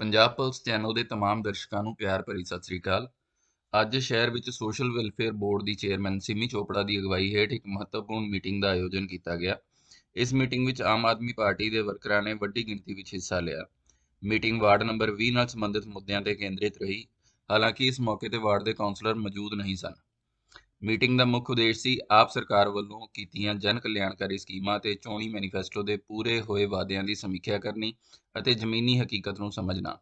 Punjab police channel ਦੇ ਤਮਾਮ ਦਰਸ਼ਕਾਂ ਨੂੰ ਪਿਆਰ ਭਰੀ ਸਤਿ ਸ੍ਰੀ ਅਕਾਲ। ਅੱਜ ਸ਼ਹਿਰ ਵਿੱਚ ਸੋਸ਼ਲ ਵੈਲਫੇਅਰ ਬੋਰਡ ਦੀ ਚੇਅਰਮੈਨ ਸਿਮੀ ਚੋਪੜਾ ਦੀ ਅਗਵਾਈ ਹੇਠ ਇੱਕ ਮਹੱਤਵਪੂਰਨ ਮੀਟਿੰਗ ਦਾ ਆਯੋਜਨ ਕੀਤਾ ਗਿਆ। ਇਸ ਮੀਟਿੰਗ ਵਿੱਚ ਆਮ ਆਦਮੀ ਪਾਰਟੀ ਦੇ ਵਰਕਰਾਂ ਨੇ ਵੱਡੀ ਗਿਣਤੀ ਵਿੱਚ ਹਿੱਸਾ ਲਿਆ। ਮੀਟਿੰਗ ਵਾਰਡ ਨੰਬਰ 20 ਨਾਲ ਸੰਬੰਧਿਤ ਮੁੱਦਿਆਂ ਤੇ ਕੇਂਦਰਿਤ ਰਹੀ। ਹਾਲਾਂਕਿ ਇਸ ਮੌਕੇ ਤੇ ਵਾਰਡ ਦੇ ਕਾਉਂਸਲਰ ਮੌਜੂਦ ਨਹੀਂ ਸਨ। ਮੀਟਿੰਗ ਦਾ ਮੁੱਖ ਉਦੇਸ਼ ਸੀ ਆਪ ਸਰਕਾਰ ਵੱਲੋਂ ਕੀਤੀਆਂ ਜਨ ਕਲਿਆਣਕਾਰੀ ਸਕੀਮਾਂ ਤੇ ਚੋਣੀ ਮੈਨੀਫੈਸਟੋ ਦੇ ਪੂਰੇ ਹੋਏ ਵਾਅਦਿਆਂ ਦੀ ਸਮੀਖਿਆ ਕਰਨੀ ਅਤੇ ਜ਼ਮੀਨੀ ਹਕੀਕਤ ਨੂੰ ਸਮਝਣਾ।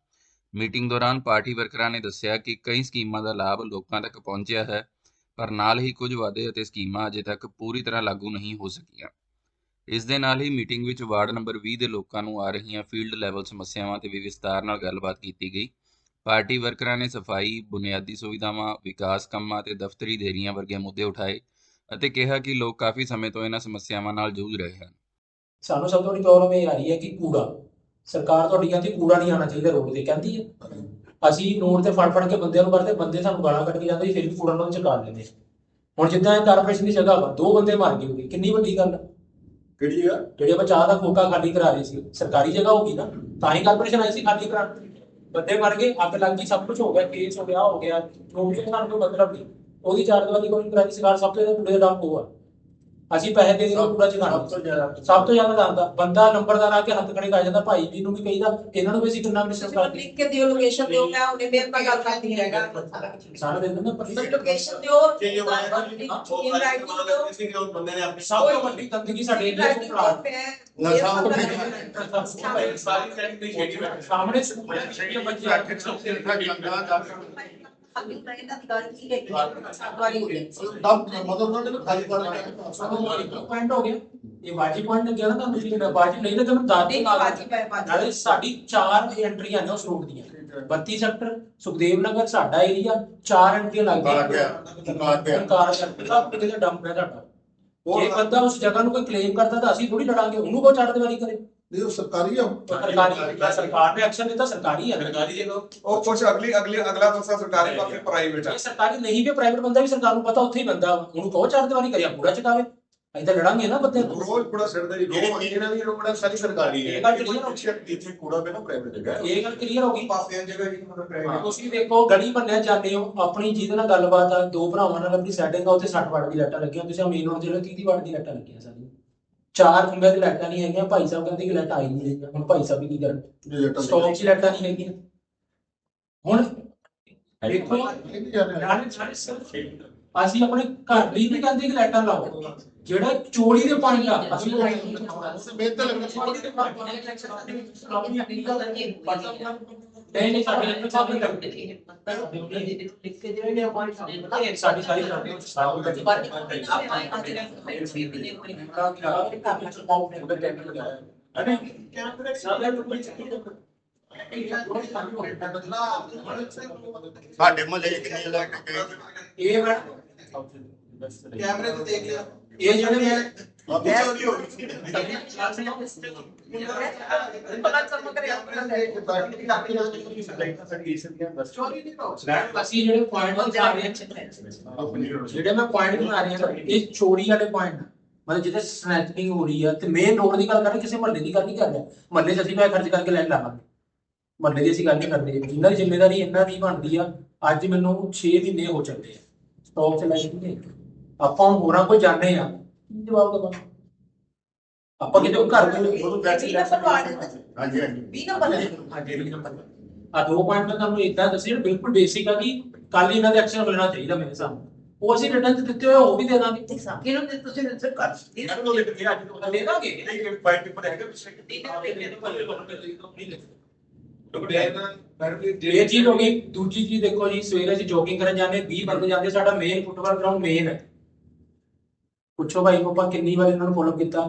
ਮੀਟਿੰਗ ਦੌਰਾਨ ਪਾਰਟੀ ਵਰਕਰਾਂ ਨੇ ਦੱਸਿਆ ਕਿ ਕਈ ਸਕੀਮਾਂ ਦਾ ਲਾਭ ਲੋਕਾਂ ਤੱਕ ਪਹੁੰਚਿਆ ਹੈ, ਪਰ ਨਾਲ ਹੀ ਕੁਝ ਵਾਅਦੇ ਅਤੇ ਸਕੀਮਾਂ ਅਜੇ ਤੱਕ ਪੂਰੀ ਤਰ੍ਹਾਂ ਲਾਗੂ ਨਹੀਂ ਹੋ ਸਕੀਆਂ। ਇਸ ਦੇ ਨਾਲ ਹੀ ਮੀਟਿੰਗ ਵਿੱਚ ਵਾਰਡ ਨੰਬਰ 20 ਦੇ ਲੋਕਾਂ ਨੂੰ ਆ ਰਹੀਆਂ ਫੀਲਡ ਲੈਵਲ ਸਮੱਸਿਆਵਾਂ ਤੇ ਵੀ ਵਿਸਤਾਰ ਨਾਲ ਗੱਲਬਾਤ ਕੀਤੀ ਗਈ। ਪਾਰਟੀ ਵਰਕਰਾਂ ਨੇ ਸਫ਼ਾਈ ਬੁਨਿਆਦੀ ਸੁਵਿਧਾਵਾਂ ਵਿਕਾਸ ਕੰਮਾਂ ਤੇ ਦਫ਼ਤਰੀ ਦੇਰੀਆਂ ਵਰਗੇ ਮੁੱਦੇ ਉਠਾਏ ਅਤੇ ਕਿਹਾ ਕਿ ਲੋਕ ਕਾਫੀ ਸਮੇਂ ਤੋਂ ਇਹਨਾਂ ਸਮੱਸਿਆਵਾਂ ਨਾਲ ਜੂਝ ਰਹੇ ਹਨ। ਸਾਨੂੰ ਸਭ ਤੋਂ ਵੱਡੀ ਪ੍ਰੋਬਲਮ ਇਹ ਆ ਰਹੀ ਹੈ ਕਿ ਕੂੜਾ ਸਰਕਾਰ ਤੁਹਾਡੀ ਕਹਿੰਦੀ ਕੂੜਾ ਨਹੀਂ ਆਉਣਾ ਚਾਹੀਦਾ ਰੋਡ ਤੇ ਕਹਿੰਦੀ ਹੈ। ਅਸੀਂ ਨੋਟ ਤੇ ਫੜ ਫੜ ਕੇ ਬੰਦਿਆਂ ਨੂੰ ਕਰਦੇ ਬੰਦੇ ਸਾਨੂੰ ਗਾਲਾਂ ਕੱਢ ਕੇ ਜਾਂਦੇ ਸੀ, ਫਿਰ ਵੀ ਕੂੜਾ ਉਹਨਾਂ ਨੂੰ ਚੁਕਾ ਲੈਂਦੇ। ਹੁਣ ਜਿੱਦਾਂ ਇਹ ਕਾਰਪੋਰੇਸ਼ਨ ਦੀ ਜਗ੍ਹਾ ਵਾ ਦੋ ਬੰਦੇ ਮਾਰ ਗਏ ਹੋਗੇ ਕਿੰਨੀ ਵੱਡੀ ਗੱਲ ਆ? ਕਿਹੜੀ ਆ ਜਿਹੜੇ ਆਪਾਂ ਚਾਹ ਦਾ ਖੋਕਾ ਖਾਲੀ ਕਰਾ ਰਹੇ ਸੀ ਸਰਕਾਰੀ ਜਗ੍ਹਾ ਹੋਗੀ ਨਾ ਤਾਂ ਹੀ ਕਾਰਪੋਰੇਸ਼ਨ ਆਈ ਸੀ ਖਾਲੀ ਕਰਾਉਣ। ਬੰਦੇ ਮਰ ਗਏ, ਅੱਗ ਲੱਗ ਗਈ, ਸਭ ਕੁਝ ਹੋ ਗਿਆ, ਕੇਸ ਹੋ ਗਿਆ ਹੋ ਗਿਆ। ਨੌਕਰੀ ਦਾ ਸਾਨੂੰ ਕੋਈ ਮਤਲਬ ਨਹੀਂ। ਉਹਦੀ ਚਾਰ ਦੀਵਾਰੀ ਕੋਈ ਕਰਾਈ, ਸਰਕਾਰ ਸਭ ਤੋਂ ਜ਼ਿਆਦਾ ਕੂੜੇ ਦਾ ਡੰਪ ਹੋਆ ਅਸੀਂ ਪੈਸੇ ਦੇ ਦੇ ਕੂੜਾ ਚੁਕਾਉਣਾ ਸਭ ਤੋਂ ਜ਼ਿਆਦਾ ਸਭ ਤੋਂ ਜ਼ਿਆਦਾ ਦੱਸਦਾ ਬੰਦਾ ਨੰਬਰਦਾਰ ਆ ਕੇ ਹੱਥ ਖੜੇ ਕਰ ਜਾਂਦਾ ਭਾਈ ਜੀ ਨੂੰ ਵੀ ਕਹੀਦਾ ਇਹਨਾਂ ਨੂੰ ਵੀ ਅਸੀਂ ਕਿੰਨਾ ਮਿਸ ਤੁਸੀਂ ਕਰ ਲਿਖ ਕੇ ਦਿਓ ਲੋਕੇਸ਼ਨ ਦਿਓ ਮੈਂ ਉਹਨੇ ਮੇਰੇ ਨਾਲ ਗੱਲ ਕਰਦੀ ਹੈਗਾ ਸਾਰੇ ਦਿਨ ਨਾ ਪਰ ਲੋਕੇਸ਼ਨ ਦਿਓ ਕਿ ਜੋ ਮੈਂ ਇਨ ਰਾਈਟਿੰਗ ਦਿਓ। ਕਿਸੇ ਕੇ ਬੰਦੇ ਨੇ ਆਪਣੀ ਸਭ ਤੋਂ ਵੱਡੀ ਗੰਦਗੀ ਸਾਡੇ ਏਰੀਆ ਤੋਂ ਫੜਾ ਨਸ਼ਾ ਸਾਹਮਣੇ ਸਕੂਲ ਹੈ ਜਿਹੜੇ ਬੱਚੇ ਆ ਕੇ ਸਭ ਪੁਆਇੰਟ ਹੋ ਗਿਆ ਇਹ ਬਾਜੀ ਪੁਆਇੰਟ ਲੱਗਿਆ ਨਾ ਤੁਹਾਨੂੰ ਜਿਹੜਾ ਬਾਜੀ ਨਹੀਂ ਲੱਗਾ ਮੈਂ ਦਾਦੀ ਨਾਲ ਨਾਲੇ ਸਾਡੀ ਚਾਰ ਐਂਟਰੀਆਂ ਨੇ ਉਸ ਰੋਡ ਦੀਆਂ 32 ਸੈਕਟਰ ਸੁਖਦੇਵ ਨਗਰ ਸਾਡਾ ਏਰੀਆ ਚਾਰ ਐਂਟਰੀਆਂ ਲੱਗ ਗਈਆਂ ਪਿਆ, ਸੈਕਟਰ ਦਾ ਕਿਤੇ ਡੰਪ ਹੈ ਤੁਹਾਡਾ ਜੇ ਬੰਦਾ ਉਸ ਜਗ੍ਹਾ ਨੂੰ ਕੋਈ ਕਲੇਮ ਕਰਦਾ ਤਾਂ ਅਸੀਂ ਥੋੜੀ ਲੜਾਂਗੇ ਉਹਨੂੰ ਕੋ ਚੜ੍ਹ ਦੀਵਾਰੀ ਕਰੇ? ਨਹੀਂ ਉਹ ਸਰਕਾਰੀ ਆ ਸਰਕਾਰੀ ਸਰਕਾਰ ਨੇ ਐਕਸ਼ਨ ਲਿੱਤਾ ਸਰਕਾਰੀ ਹੈ ਸਰਕਾਰੀ ਜਗ੍ਹਾ ਉਹ ਕੁਛ ਅਗਲੀ ਅਗਲੀ ਅਗਲਾ ਪਾਸਾ ਸਰਕਾਰੀ ਪਾਸੇ ਪ੍ਰਾਈਵੇਟ ਆ। ਇਹ ਸਰਕਾਰੀ ਨਹੀਂ ਵੀ ਪ੍ਰਾਈਵੇਟ ਬੰਦਾ ਵੀ ਸਰਕਾਰ ਨੂੰ ਪਤਾ ਉੱਥੇ ਹੀ ਬੰਦਾ ਵਾ। ਉਹਨੂੰ ਕਹੋ ਚੜ੍ਹ ਦੀਵਾਰੀ ਕਰਿਆ ਪੂਰਾ ਅਸੀਂ ਤਾਂ ਲੜਾਂਗੇ ਨਾ ਬੰਦੇ ਰੋਜ਼ ਬੜਾ ਸਿਰਦਾ ਜੀ ਜਿਹੜੇ ਇਹਨਾਂ ਦੀ ਰੋਕੜਾ ਸਾਰੀ ਸਰਕਾਰੀ ਹੈ। ਇਹ ਗੱਲ clear ਹੋ ਗਈ। ਇੱਥੇ ਕੂੜਾ ਨਾ ਪ੍ਰਾਈਵੇਟ ਜਗ੍ਹਾ ਹੈ। ਇਹ ਗੱਲ ਕਲੀਅਰ ਹੋ ਗਈ। ਪਾਸੇ ਜਗ੍ਹਾ ਜੀ ਮਤਲਬ ਪ੍ਰਾਈਵੇਟ ਤੁਸੀਂ ਦੇਖੋ ਗਲੀ ਬੰਨਿਆ ਜਾਂਦੇ ਹੋ ਆਪਣੀ ਜਿਹਦੇ ਨਾਲ ਗੱਲਬਾਤ ਆ ਦੋ ਭਰਾਵਾਂ ਨਾਲ ਆਪਣੀ ਸੈਟਿੰਗ ਆ ਉੱਥੇ 60 ਵਾਟ ਦੀ ਲਾਈਟਾਂ ਲੱਗੀਆਂ ਤੁਸੀਂ ਮੇਨ ਰੋਡ ਜਿਹੜਾ 30 ਵਾਟ ਦੀ ਲਾਈਟਾਂ ਲੱਗੀਆਂ ਸਾਰੀਆਂ? ਚਾਰ ਖੰਭਿਆਂ ਦੀ ਲਾਈਟਾਂ ਨਹੀਂ ਹੈਗੀਆਂ ਭਾਈ ਸਾਹਿਬ ਕਹਿੰਦੇ ਕਿ ਲਾਈਟਾਂ ਆਈ ਨਹੀਂ ਰਹੀਆਂ ਹੁਣ ਭਾਈ ਸਾਹਿਬ ਵੀ ਕੀ ਕਰਨ ਦੇ- ਸਟਾਕ 'ਚ ਲਾਈਟਾਂ ਨਹੀਂ ਹੈਗੀਆਂ ਹੁਣ ਦੇਖੋ ਨਹੀਂ ਜਾਂਦੇ। ਨਾਲੇ ਸਾਰੇ ਸਿਰਫ ਅਸੀਂ ਆਪਣੇ ਘਰ ਲਈ ਨਹੀਂ ਕਹਿੰਦੇ ਕਿ ਲਾਈਟਾਂ ਲਾਓ ਜਿਹੜਾ ਚੋਰੀ ਦੇ ਪਾਣੀ ਦਾ ਅਸੀਂ ਲੱਗਣੀ ਚੋਰੀ ਦੇ ਪਾਣੀ ਨਹੀਂ ਨਹੀਂ ਸਾਡੇ ਇੱਥੇ ਸਭ ਨਹੀਂ ਕਰਦੇ। ਇਹ ਸਾਡੀ ਸਾਰੀ ਕਰਦੇ ਸਾਡੀ ਸਾਡੇ ਮਹੱਲੇ ਕਿੰਨੇ ਲੱਗ ਗਏ ਇਹ ਮੈਂ ਕੈਮਰੇ ਤੇ ਦੇਖ ਲਿਆ। ਇਹ ਜਿਹੜੇ ਮੈਂ ਆਪੀ ਚੋਰੀ ਹੋ ਗਈ ਅਸੀਂ ਜਿਹੜੇ ਪੁਆਇੰਟ ਬਣਾ ਰਹੇ ਹਾਂ ਜਿਹੜੇ ਮੈਂ ਪੁਆਇੰਟ ਬਣਾ ਰਹੇ ਇਹ ਚੋਰੀ ਵਾਲੇ ਪੁਆਇੰਟ ਮਤਲਬ ਜਿੱਥੇ ਸਨੈਚਿੰਗ ਹੋ ਰਹੀ ਆ ਤੇ ਮੇਨ ਰੋਡ ਦੀ ਗੱਲ ਕਰ ਰਹੇ ਕਿਸੇ ਮਹੱਲੇ ਦੀ ਗੱਲ ਨਹੀਂ ਕਰ ਰਿਹਾ ਮਹੱਲੇ 'ਚ ਅਸੀਂ ਪੈਸੇ ਖਰਚ ਕਰਕੇ ਲੈਣ ਲਾਵਾਂਗੇ ਮਹੱਲੇ ਦੀ ਅਸੀਂ ਗੱਲ ਨਹੀਂ ਕਰਦੇ ਜਿੰਨਾਂ ਦੀ ਜ਼ਿੰਮੇਵਾਰੀ ਇਹਨਾਂ ਦੀ ਬਣਦੀ ਆ ਅੱਜ ਮੈਨੂੰ 6 ਮਹੀਨੇ ਹੋ ਚੱਲੇ ਆ ਸਟਾਕ ਚ ਲੈ ਕੇ। ਆਪਾਂ ਹੁਣ ਹੋਰਾਂ ਕੋਈ ਜਾਣੇ ਆ ਕੀ ਜਵਾਬ ਦਵਾਂ ਆਪਾਂ ਕਿਤੇ ਉਹ ਘਰ ਦੇ ਉਹਨੂੰ ਪੈਸੇ ਲੈ ਹਾਂਜੀ ਹਾਂਜੀ। 20 ਨੰਬਰ ਹਾਂਜੀ ਵੀਹ ਨੰਬਰ ਆ ਦੋ ਪੁਆਇੰਟ ਮੈਂ ਤੁਹਾਨੂੰ ਇਦਾਂ ਦੱਸੇ ਜਿਹੜੇ ਬਿਲਕੁਲ ਬੇਸਿਕ ਆ ਕਿ ਕੱਲ ਇਹਨਾਂ ਦੇ ਐਕਸ਼ਨ ਮਿਲਣਾ ਚਾਹੀਦਾ ਮੇਰੇ ਸਾਹਮਣੇ ਉਹ ਅਸੀਂ ਰਿਟਰਨ ਚ ਦਿੱਤੇ ਹੋਏ ਉਹ ਵੀ ਦੇ ਦਾਂਗੇ। ਕਿਹਨੂੰ ਦੇ ਤੁਸੀਂ ਰਿਸਰ ਕਰ ਇਹਨਾਂ ਨੂੰ ਲਿਖ ਕੇ ਅੱਜ ਤੋਂ ਦੇ ਦਾਂਗੇ। ਨਹੀਂ ਪਾਈਪ ਪੇਪਰ ਹੈਗਾ ਪਿੱਛੇ ਇਹ ਚੀਜ਼ ਹੋ ਗਈ। ਦੂਜੀ ਚੀਜ਼ ਦੇਖੋ ਜੀ ਸਵੇਰੇ ਅਸੀਂ ਜੋਗਿੰਗ ਕਰਨ ਜਾਂਦੇ 20 ਬੰਦੇ ਜਾਂਦੇ ਸਾਡਾ ਮੇਨ ਫੁੱਟਬਾਲ ਗਰਾਊਂਡ ਮੇਨ ਹੈ। ਪੁੱਛੋ ਭਾਈ ਨੂੰ ਆਪਾਂ ਕਿੰਨੀ ਵਾਰ ਇਹਨਾਂ ਨੂੰ ਫੋਲੋ ਕੀਤਾ?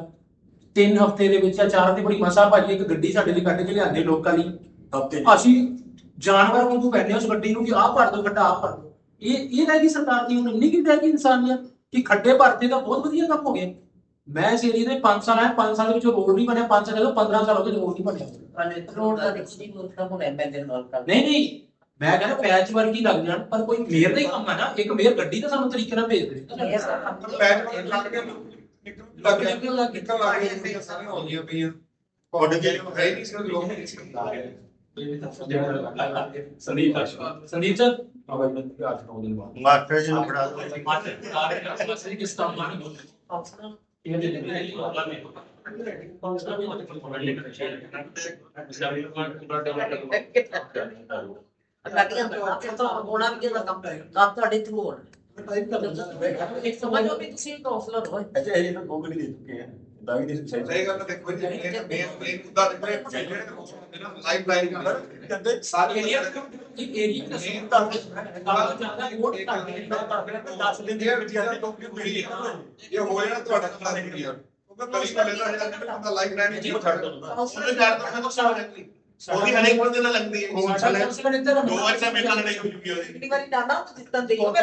ਤਿੰਨ ਹਫ਼ਤੇ ਦੇ ਵਿੱਚ ਜਾਂ ਚਾਰ ਦੀ ਬੜੀ ਮਸਾ ਭਾਜੀ ਇੱਕ ਗੱਡੀ ਸਾਡੇ ਲਈ ਕੱਢ ਕੇ ਲਿਆਂਦੇ ਲੋਕਾਂ ਲਈ। ਹਫ਼ਤੇ ਅਸੀਂ ਜਾਨਵਰ ਵਾਂਗੂ ਕਹਿੰਦੇ ਉਸ ਗੱਡੀ ਨੂੰ ਕਿ ਆਹ ਭਰ ਦੋ ਗੱਡਾ ਆਹ ਭਰ ਦੋ ਇਹ ਇਹ ਰਹਿ ਗਈ ਸਰਕਾਰ ਦੀ ਹੁਣ ਇੰਨੀ ਕਿ ਰਹਿ ਗਈ ਇਨਸਾਨੀਅਤ ਕਿ ਖੱਡੇ ਭਰਤੇ ਤਾਂ ਬਹੁਤ ਵਧੀਆ ਕੰਮ ਹੋ ਗਿਆ ਮੈਂ ਇਸ ਏਰੀਏ ਦੇ 5 ਸਾਲ ਆਇਆ 5 ਸਾਲ ਦੇ ਵਿੱਚ ਰੋਡ ਨਹੀਂ ਬਣਿਆ 5 ਸਾਲ ਦੇ 15 ਸਾਲ ਹੋ ਗਏ ਰੋਡ ਨਹੀਂ ਬਣਿਆ। ਰੋਡ ਦਾ ਰਿਕਸ਼ੀ ਮੁਲਕ ਦਾ ਹੋਣਾ ਮੈਂ ਦੇ ਨਾਲ ਕਰ ਨਹੀਂ ਨਹੀਂ ਮੈਂ ਕਹਿੰਦਾ ਪੈਚ ਵਰਕ ਹੀ ਲੱਗ ਜਾਣ ਪਰ ਕੋਈ ਮੇਅਰ ਦਾ ਹੀ ਕੰਮ ਹੈ ਨਾ। ਇੱਕ ਮੇਅਰ ਗੱਡੀ ਤਾਂ ਸਾਨੂੰ ਤਰੀਕੇ ਨਾਲ ਭੇਜ ਦੇ। ਪੈਚ ਲੱਗ ਕੇ ਲੱਗ ਕੇ ਨਿਕਲ ਲੱਗ ਕੇ ਸਾਰੀਆਂ ਹੋ ਗਈਆਂ ਪਈਆਂ। ਤੁਹਾਡੇ ਹੈ ਨਹੀਂ ਸੀ ਲੋਕ ਨਹੀਂ ਸੀ। ਸੰਦੀਪ ਸੰਦੀਪ ਸਰ? ਆਵਾਜ਼ ਬੰਦ ਕਰ ਦੋ ਦਿਨ ਬਾਅਦ। ਮਾਸਟਰ ਜੀ ਨੂੰ ਫੜਾ ਦਿਓ। ਮਾਸਟਰ ਕਿਸ ਤਰ੍ਹਾਂ ਮਾਨੀ ਇਹ ਦੇ ਦੇ ਲੱਗਿਆ ਤਾਂ ਹੋਣਾ ਵੀ ਕਿਹਦਾ ਕੰਮ ਕੰਮ ਤੁਹਾਡੇ ਥਰੂ ਹੋਣਾ। ਇੱਕ ਸਮਝੋ ਵੀ ਤੁਸੀਂ ਕਾਉਂਸਲਰ ਹੋ। ਅੱਛਾ ਇਹ ਤਾਂ ਗੂਗਲ ਹੀ ਦੇ ਚੁੱਕੇ ਆ। ਦਾਈ ਦੀ ਸਹੀ। ਸਹੀ ਗੱਲ ਤਾਂ ਦੇਖੋ ਜੀ ਇਹ ਮੈਂ ਮੈਂ ਮੁੱਦਾ ਤੇ ਮੈਂ ਜਿਹੜੇ ਲਾਈਫ ਲਾਈਨ ਕਹਿੰਦੇ ਸਾਰੀ ਏਰੀਆ ਇਹ ਏਰੀਆ ਦਾ ਸੇਮ ਤਾਂ ਕਾਲਾ ਜਾਂਦਾ ਵੋਟ ਦੱਸ ਦਿੰਦੇ ਆ ਵਿਚਾਰ ਦੀ ਟੋਪੀ ਮਿਲੀ ਇਹ ਹੋ ਜਾਣਾ ਤੁਹਾਡਾ ਕੰਮ ਨਹੀਂ ਕਲੀਅਰ ਕਿਉਂਕਿ ਕਲੀ ਦਾ ਜਿਹੜਾ ਬੰਦਾ ਲਾਈਫ ਲਾਈਨ ਵਿੱਚ ਛੱਡ ਦੋ ਉਹਨੇ ਕਰ ਦੋ ਮੈਂ ਸਾਹ ਲੱਗਦੀ ਉਹਦੀ ਹਰੇਕ ਬੰਦੇ ਨਾਲ ਲੱਗਦੀ ਹੈ। ਸਾਡਾ ਕੌਂਸਲਰ ਇੱਧਰ ਦੋ ਵਾਰ ਤਾਂ ਮੇਰੇ ਨਾਲ ਨਹੀਂ ਹੋਈ ਚੁੱਕੀ ਉਹਦੀ। ਕਿੰਨੀ ਵਾਰੀ ਡਾਂਡਾ ਦਿੱਤਾ ਦੇ ਨਾਲ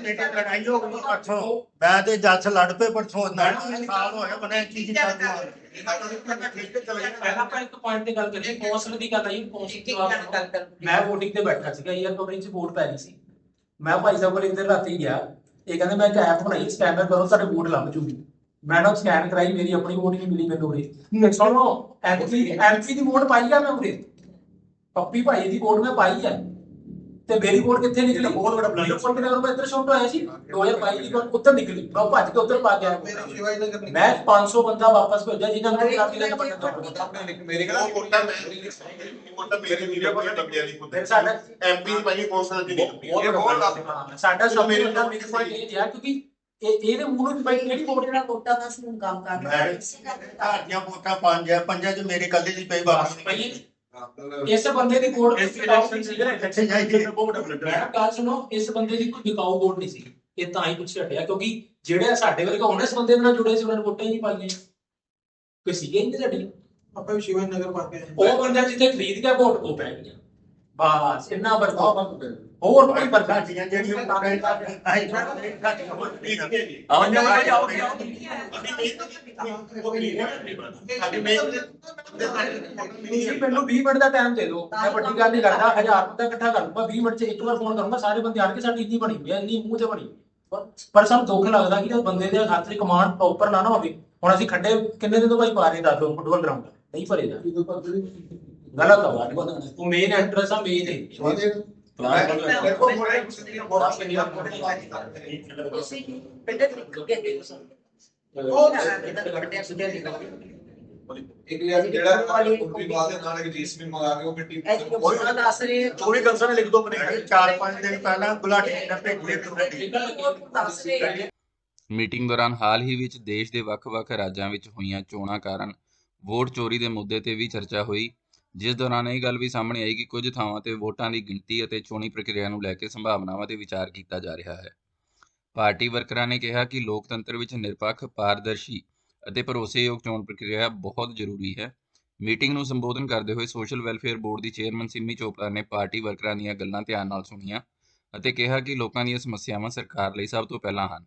ਮੀਟਿੰਗ ਲੜਾਈ ਹੋ ਗਈ ਪਰਸੋਂ ਮੈਂ ਤੇ ਜੱਜ ਲੜ ਪਏ ਪਰਸੋਂ ਨਾਲ ਸਾਲ ਹੋਇਆ ਬਣੇ ਕੀ ਨੂੰ ਹੈ ਚਲੇ। ਪਹਿਲਾਂ ਆਪਾਂ ਇੱਕ ਪੁਆਇੰਟ ਤੇ ਗੱਲ ਕਰੀਏ ਕੌਂਸਲਰ ਦੀ ਗੱਲ ਆਈ ਕੌਂਸਲਰ ਇੱਕ ਜਵਾਬ ਮੈਂ VOTING ਤੇ ਬੈਠਾ ਸੀਗਾ ਯਾਰ ਕਮਰੇ 'ਚ ਵੋਟ ਪੈ ਰਹੀ ਸੀ। ਮੈਂ ਭਾਈ ਸਾਹਿਬ ਕੋਲ ਇੱਧਰ ਰਾਤੀ ਗਿਆ ਇਹ ਕਹਿੰਦੇ ਮੈਂ ਇੱਕ ਐਪ ਬਣਾਈ ਸਕੈਨਰ ਕਰੋ ਤੁਹਾਡੇ ਵੋਟ ਲੱਭ ਜੂਗੀ। ਮੈਂ ਨਾ ਸਕੈਨ ਕਰਾਈ ਮੇਰੀ ਆਪਣੀ ਵੋਟ ਨਹੀਂ ਮਿਲੀ ਮੈਨੂੰ ਉਰੇ। ਸੁਣੋ। ਐਮਪੀ ਐਮਪੀ ਦੀ ਵੋਟ ਪਾਈ ਆ ਮੈਂ ਉਰੇ। ਪੱਪੀ ਭਾਈ ਦੀ ਵੋਟ ਮੈਂ ਪਾਈ ਆ। ਤੇ ਮੇਰੀ ਵੋਟ ਕਿੱਥੇ ਨਿਕਲੀ? ਬਹੁਤ ਬੜਾ ਬਲੰਡਰ ਫੋਨ ਕਿਨੇ ਮੈਂ ਇੱਧਰ ਸ਼ੌਟ ਹੋਇਆ ਸੀ? 2022 ਦੀ ਵੋਟ ਉੱਧਰ ਨਿਕਲੀ। ਮੈਂ ਭੱਜ ਕੇ ਉੱਧਰ ਪਾ ਕੇ ਆਇਆ ਮੈਂ 500 ਬੰਦਾ ਵਾਪਸ ਭੇਜਿਆ ਜਿਨ੍ਹਾਂ ਨੂੰ ਕਾਫੀ ਲੱਗ ਪੜਦਾ ਮੇਰੇ ਕੋਲ ਕੋਟਾ ਮੈਂ ਕੋਟਾ ਮੇਰੇ ਵੀਡੀਓ ਪਰ ਲੱਗਿਆ ਨਹੀਂ ਫਿਰ ਸਾਡਾ ਐਮਪੀ ਦੀ ਭਾਈ ਕੌਂਸਲ ਦੀ ਨਹੀਂ ਇਹ ਬਹੁਤ ਲੱਗ ਹਾਂ, ਸਾਡਾ ਸਭ ਵੱਡਾ ਮੇਨ ਪੁਆਇੰਟ ਇਹ ਜਿਆ ਕਿਉਂਕਿ ਇਹ ਇਹਦੇ ਮੂੰਹ ਨੂੰ ਭਾਈ ਕਿਹੜੀ ਵੋਟ ਜਿਹੜਾ ਕੋਟਾ ਦਾ ਨੂੰ ਕੰਮ ਕਰ ਮੈਂ ਘਰ ਦੀਆਂ ਵੋਟਾਂ ਪੰਜ ਆ ਪੰਜਾਂ ਚ ਮੇਰੇ ਕੱਲੇ ਦੀ ਪਈ ਵਾਪਸ ਭਾਈ। ਇਸ ਬੰਦੇ ਦੀ ਵੋਟ ਇਸ ਇਲੈਕਸ਼ਨ ਸੀ ਇੱਥੇ ਜਾਈਏ ਮੈਂ ਗੱਲ ਸੁਣੋ ਇਸ ਬੰਦੇ ਦੀ ਕੋਈ ਵਿਕਾਊ ਵੋਟ ਨਹੀਂ ਸੀ। ਇਹ ਤਾਂ ਹੀ ਪਿੱਛੇ ਹਟਿਆ ਕਿਉਂਕਿ ਜਿਹੜੇ ਸਾਡੇ ਵਰਗੇ ਹੁਣ ਇਸ ਬੰਦੇ ਨਾਲ ਜੁੜੇ ਸੀ ਉਹਨਾਂ ਨੇ ਵੋਟਾਂ ਹੀ ਨਹੀਂ ਪਾਈਆਂ। ਕੋਈ ਸੀਗੇ ਹੀ ਨਹੀਂ ਸਾਡੀ ਆਪਾਂ ਵੀ ਸ਼ਿਵਨ ਨਗਰ ਪਾ ਕੇ ਉਹ ਬੰਦਾ ਜਿੱਥੇ ਖਰੀਦ ਗਿਆ ਵੋਟ ਉਹ ਪੈ ਗਈਆਂ। ਬਸ ਇੰਨਾ ਬਰਕਾ ਹੋਰ ਕੋਈ ਸਾਡੀਆਂ ਜਿਹੜੀਆਂ ਵੋਟਾਂ ਆਈ ਸਾਡੀਆਂ ਵੋਟਾਂ ਆਉਂ ਜਾ। ਜਾਓ ਤੁਸੀਂ ਮੈਨੂੰ 20 ਮਿੰਟ ਦਾ ਟਾਈਮ ਦੇ ਦਿਓ। ਮੈਂ ਵੱਡੀ ਗੱਲ ਨਹੀਂ ਕਰਦਾ 1000 ਬੰਦਾ ਇਕੱਠਾ ਕਰ ਲੂੰਗਾ 20 ਮਿੰਟ 'ਚ ਇੱਕ ਵਾਰ ਫੋਨ ਕਰੂੰਗਾ ਸਾਰੇ ਬੰਦੇ ਆਣ ਕੇ ਸਾਡੀ ਇੰਨੀ ਬਣੀ ਹੋਈ ਹੈ ਇੰਨੀ ਮੂੰਹ ਤੇ ਬਣੀ। ਪਰ- ਸਾਨੂੰ ਦੁੱਖ ਲੱਗਦਾ ਕਿ ਬੰਦੇ ਦੇ ਹੱਥ 'ਚ ਕਮਾਂਡ ਪ੍ਰੋਪਰ ਨਾ ਨਾ ਹੋਵੇ। ਹੁਣ ਅਸੀਂ ਖੱਡੇ ਕਿੰਨੇ ਦਿਨ ਤੋਂ ਭਾਈ ਪਾ ਰਹੇ ਦੱਸ ਫੁੱਟਬਾਲ ਗਰਾਊਂਡ ਨਹੀਂ ਉਹ ਇੱਕ ਯਾਰ ਜਿਹੜਾ ਕੋਈ ਬਾਤ ਦੇ ਨਾਲ ਇੱਕ ਜੀਸ ਵੀ ਮੰਗਾ ਕੇ ਉਹ ਉਹ ਦੱਸ ਰਹੇ ਜੋ ਵੀ ਕੰਸਰਨ ਲਿਖ ਦੋ ਆਪਣੇ ਚਾਰ ਪੰਜ ਦਿਨ ਪਹਿਲਾਂ ਗੁਲਾਟੀ ਨੇ ਭੇਜੇ ਮੀਟਿੰਗ ਦੌਰਾਨ ਹਾਲ ਹੀ ਵਿੱਚ ਦੇਸ਼ ਦੇ ਵੱਖ-ਵੱਖ ਰਾਜਾਂ ਵਿੱਚ ਹੋਈਆਂ ਚੋਣਾਂ ਕਾਰਨ ਵੋਟ ਚੋਰੀ ਦੇ ਮੁੱਦੇ ਤੇ ਵੀ ਚਰਚਾ ਹੋਈ ਜਿਸ ਦੌਰਾਨ ਇਹ ਗੱਲ ਵੀ ਸਾਹਮਣੇ ਆਈ ਕਿ ਕੁਝ ਥਾਵਾਂ ਤੇ ਵੋਟਾਂ ਦੀ ਗਿਣਤੀ ਅਤੇ ਚੋਣੀ ਪ੍ਰਕਿਰਿਆ ਨੂੰ ਲੈ ਕੇ ਸੰਭਾਵਨਾਵਾਂ ਤੇ ਵਿਚਾਰ ਕੀਤਾ ਜਾ ਰਿਹਾ ਹੈ। ਪਾਰਟੀ ਵਰਕਰਾਂ ਨੇ ਕਿਹਾ ਕਿ ਲੋਕਤੰਤਰ ਵਿੱਚ ਨਿਰਪੱਖ, ਪਾਰਦਰਸ਼ੀ ਅਤੇ ਭਰੋਸੇਯੋਗ ਚੋਣ ਪ੍ਰਕਿਰਿਆ ਬਹੁਤ ਜ਼ਰੂਰੀ ਹੈ। ਮੀਟਿੰਗ ਨੂੰ ਸੰਬੋਧਨ ਕਰਦੇ ਹੋਏ ਸੋਸ਼ਲ ਵੈਲਫੇਅਰ ਬੋਰਡ ਦੀ ਚੇਅਰਮੈਨ ਸਿੰਮੀ ਚੋਪੜਾ ਨੇ ਪਾਰਟੀ ਵਰਕਰਾਂ ਦੀਆਂ ਗੱਲਾਂ ਧਿਆਨ ਨਾਲ ਸੁਣੀਆਂ ਅਤੇ ਕਿਹਾ ਕਿ ਲੋਕਾਂ ਦੀਆਂ ਸਮੱਸਿਆਵਾਂ ਸਰਕਾਰ ਲਈ ਸਭ ਤੋਂ ਪਹਿਲਾਂ ਹਨ।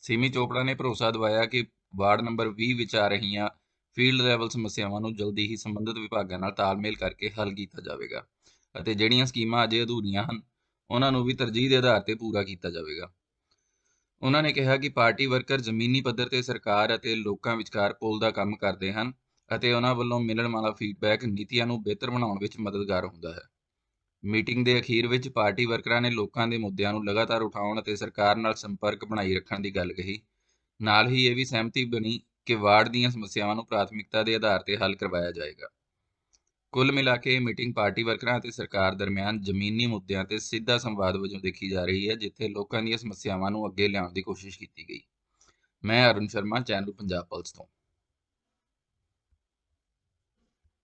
ਸਿੰਮੀ ਚੋਪੜਾ ਨੇ ਭਰੋਸਾ ਦਿਵਾਇਆ ਕਿ ਵਾਰਡ ਨੰਬਰ 20 ਵਿੱਚ ਆ ਰਹੀਆਂ ਫੀਲਡ ਲੈਵਲ ਸਮੱਸਿਆਵਾਂ ਨੂੰ ਜਲਦੀ ਹੀ ਸੰਬੰਧਿਤ ਵਿਭਾਗਾਂ ਨਾਲ ਤਾਲਮੇਲ ਕਰਕੇ ਹੱਲ ਕੀਤਾ ਜਾਵੇਗਾ ਅਤੇ ਜਿਹੜੀਆਂ ਸਕੀਮਾਂ ਅਜੇ ਅਧੂਰੀਆਂ ਹਨ, ਉਹਨਾਂ ਨੂੰ ਵੀ ਤਰਜੀਹ ਦੇ ਆਧਾਰ ਤੇ ਪੂਰਾ ਕੀਤਾ ਜਾਵੇਗਾ। ਉਹਨਾਂ ਨੇ ਕਿਹਾ ਕਿ ਪਾਰਟੀ ਵਰਕਰ ਜ਼ਮੀਨੀ ਪੱਧਰ ਤੇ ਸਰਕਾਰ ਅਤੇ ਲੋਕਾਂ ਵਿਚਕਾਰ ਪੁਲ ਦਾ ਕੰਮ ਕਰਦੇ ਹਨ ਅਤੇ ਉਹਨਾਂ ਵੱਲੋਂ ਮਿਲਣ ਵਾਲਾ ਫੀਡਬੈਕ ਨੀਤੀਆਂ ਨੂੰ ਬਿਹਤਰ ਬਣਾਉਣ ਵਿੱਚ ਮਦਦਗਾਰ ਹੁੰਦਾ ਹੈ। ਮੀਟਿੰਗ ਦੇ ਅਖੀਰ ਵਿੱਚ ਪਾਰਟੀ ਵਰਕਰਾਂ ਨੇ ਲੋਕਾਂ ਦੇ ਮੁੱਦਿਆਂ ਨੂੰ ਲਗਾਤਾਰ ਉਠਾਉਣ ਅਤੇ ਸਰਕਾਰ ਨਾਲ ਸੰਪਰਕ ਬਣਾਈ ਰੱਖਣ ਦੀ ਗੱਲ ਕਹੀ। ਨਾਲ ਹੀ ਇਹ ਵੀ ਸਹਿਮਤੀ ਬਣੀ ਕਿ ਵਾਰਡ ਦੀਆਂ ਸਮੱਸਿਆਵਾਂ ਨੂੰ ਪ੍ਰਾਥਮਿਕਤਾ ਦੇ ਆਧਾਰ ਤੇ ਹੱਲ ਕਰਵਾਇਆ ਜਾਏਗਾ। ਕੁੱਲ ਮਿਲਾ ਕੇ ਇਹ ਮੀਟਿੰਗ ਪਾਰਟੀ ਵਰਕਰਾਂ ਅਤੇ ਸਰਕਾਰ ਦਰਮਿਆਨ ਜ਼ਮੀਨੀ ਮੁੱਦਿਆਂ ਤੇ ਸਿੱਧਾ ਸੰਵਾਦ ਵਜੋਂ ਦੇਖੀ ਜਾ ਰਹੀ ਹੈ, ਜਿੱਥੇ ਲੋਕਾਂ ਦੀਆਂ ਸਮੱਸਿਆਵਾਂ ਨੂੰ ਅੱਗੇ ਲਿਆਉਣ ਦੀ ਕੋਸ਼ਿਸ਼ ਕੀਤੀ ਗਈ। ਮੈਂ ਅਰੁਣ ਸ਼ਰਮਾ, ਚੈਨਲ ਪੰਜਾਬ ਪਲਸ ਤੋਂ।